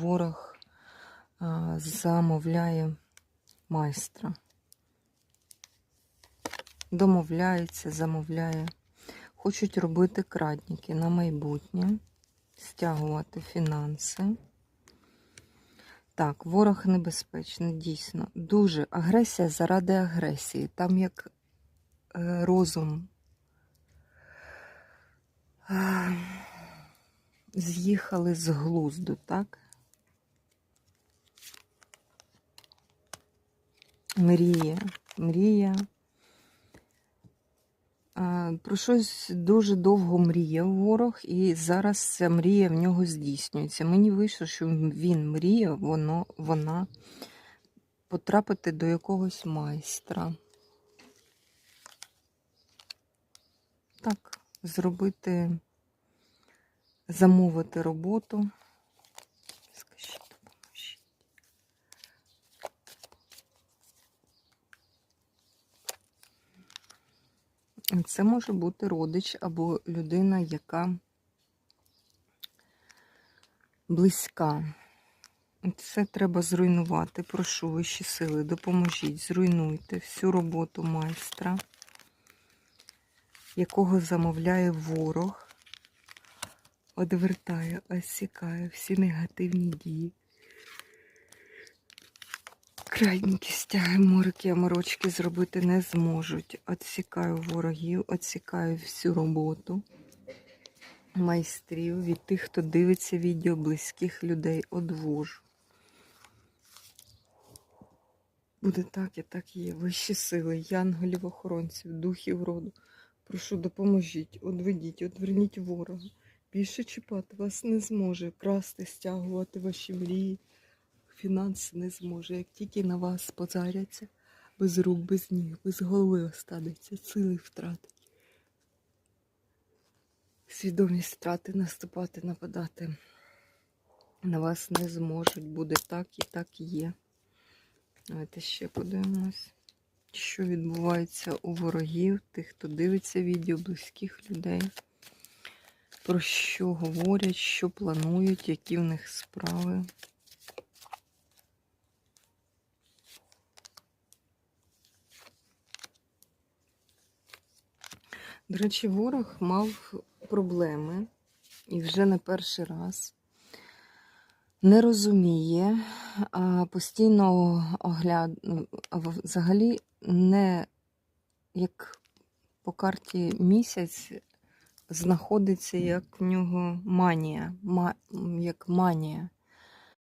Ворог замовляє майстра. Домовляється, замовляє. Хочуть робити крадники на майбутнє, стягувати фінанси. Так, ворог небезпечний, дійсно. Дуже агресія заради агресії. Там як е, розум з'їхали з глузду, так? Мрія, мрія. Про щось дуже довго мріяв ворог, і зараз ця мрія в нього здійснюється. Мені вийшло, що він мріяв, воно, вона потрапити до якогось майстра. Так, зробити, замовити роботу. Це може бути родич або людина, яка близька. Це треба зруйнувати. Прошу вищі сили, допоможіть, зруйнуйте всю роботу майстра, якого замовляє ворог, одвертає, осікає всі негативні дії. Крайніки стяги, морики, морочки зробити не зможуть. Отсікаю ворогів, отсікаю всю роботу майстрів від тих, хто дивиться відео близьких людей, одвожу. Буде так і так є. Вищі сили, янголів, охоронців, духів роду. Прошу, допоможіть, одведіть, одверніть ворога. Більше чіпати вас не зможе, красти, стягувати ваші мрії фінанси не зможе. Як тільки на вас позаряться, без рук, без ніг, без голови останеться, сили втратить. Свідомість втрати, наступати, нападати. На вас не зможуть. Буде так і так є. Давайте ще подивимось, що відбувається у ворогів, тих, хто дивиться відео, близьких людей. Про що говорять, що планують, які в них справи. До речі, ворог мав проблеми і вже не перший раз. Не розуміє, а постійно огляд... а взагалі не як по карті місяць знаходиться як в нього манія, ма... як манія.